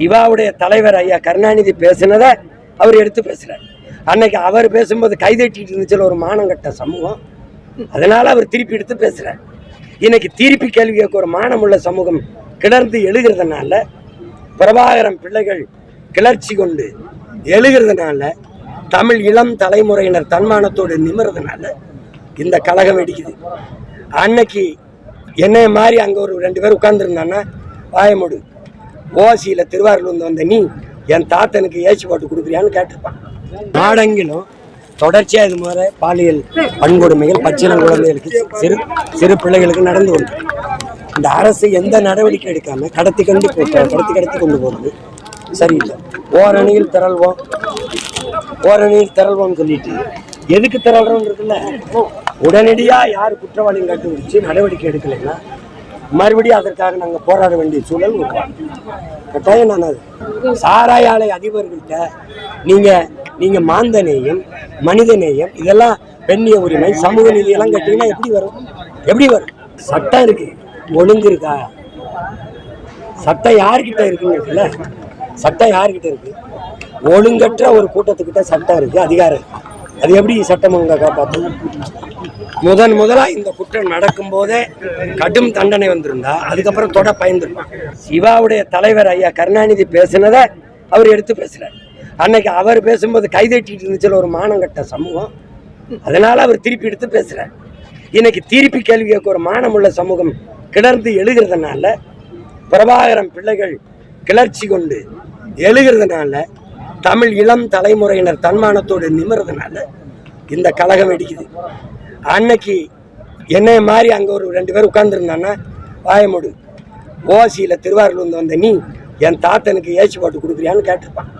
சிவாவுடைய தலைவர் ஐயா கருணாநிதி பேசினதை அவர் எடுத்து பேசுகிறார் அன்னைக்கு அவர் பேசும்போது கைதட்டிட்டு இருந்துச்சுல ஒரு மானங்கட்ட சமூகம். அதனால் அவர் திருப்பி எடுத்து பேசுகிறார் இன்னைக்கு திருப்பி கேள்வி கேட்க ஒரு மானமுள்ள சமூகம் கிளர்ந்து எழுகிறதுனால பிரபாகரம் பிள்ளைகள் கிளர்ச்சி கொண்டு எழுகிறதுனால தமிழ் இளம் தலைமுறையினர் தன்மானத்தோடு நிமிறதுனால இந்த கழகம் வெடிக்குது. அன்னைக்கு என்னைய மாதிரி அங்கே ஒரு ரெண்டு பேர் உட்கார்ந்துருந்தான்னா வாயமுடு ஓசியில் திருவாரூர் வந்து வந்த நீ என் தாத்தனுக்கு ஏசி போட்டு கொடுக்குறியான்னு கேட்டிருப்பான். நாடெங்கிலும் தொடர்ச்சியாக இது மாதிரி பாலியல் பண்கொடுமைகள் பச்சிளம் குழந்தைகளுக்கு சிறு சிறு பிள்ளைகளுக்கு நடந்து கொண்டு இந்த அரசு எந்த நடவடிக்கை எடுக்காமல் கடத்தி கண்டு போ- கடத்தி கடத்தி கொண்டு போகிறது சரியில்லை. ஓரணியில் திரள்வோம். ஓரணியில் திரள்வோம்னு சொல்லிட்டு எதுக்கு திரள்றோம் இருக்குல்ல உடனடியாக யார் குற்றவாளியும் கண்டுபிடிச்சு நடவடிக்கை எடுக்கலைன்னா மறுபடியும் அதற்காக நாங்கள் போராட வேண்டிய சூழல் கட்டாயம் நான் அது. சாராய ஆலை அதிபர்கள்ட்ட நீங்கள் நீங்கள் மாந்தநேயம் மனிதநேயம் இதெல்லாம் பெண்ணிய உரிமை சமூக நீதியெல்லாம் கட்டிங்கன்னா எப்படி வரும்? எப்படி வரும்? சட்டம் இருக்குது ஒழுங்கு இருக்கா சட்டம் யார்கிட்ட இருக்குங்கிறதுல சட்டம் யார்கிட்ட இருக்குது ஒழுங்கற்ற ஒரு கூட்டத்துக்கிட்ட சட்டம் இருக்குது அதிகாரம் அது எப்படி சட்டம் அவங்க காப்பாற்றும் முதன் முதலாக இந்த குற்றம் நடக்கும்போதே கடும் தண்டனை வந்திருந்தா அதுக்கப்புறம் தொட பயந்துருப்பான். சிவாவுடைய தலைவர் ஐயா கருணாநிதி பேசினதை அவர் எடுத்து பேசுகிறார் அன்னைக்கு அவர் பேசும்போது கைதட்டிட்டு இருந்துச்சுல ஒரு மானங்கட்ட சமூகம். அதனால் அவர் திருப்பி எடுத்து பேசுகிறார் இன்னைக்கு திருப்பி கேள்வி கேட்க ஒரு மானமுள்ள சமூகம் கிளர்ந்து எழுகிறதுனால பிரபாகரம் பிள்ளைகள் கிளர்ச்சி கொண்டு எழுகிறதுனால தமிழ் இளம் தலைமுறையினர் தன்மானத்தோடு நிமிறதுனால இந்த கழகம் வெடிக்குது. அன்னைக்கு என்னைய மாதிரி அங்கே ஒரு ரெண்டு பேர் உட்காந்துருந்தான்னா வாயமுடு ஓசியில் திருவாரூர் வந்த நீ என் தாத்தனுக்கு ஏசி போட்டு கொடுக்குறியான்னு கேட்டிருப்பான்.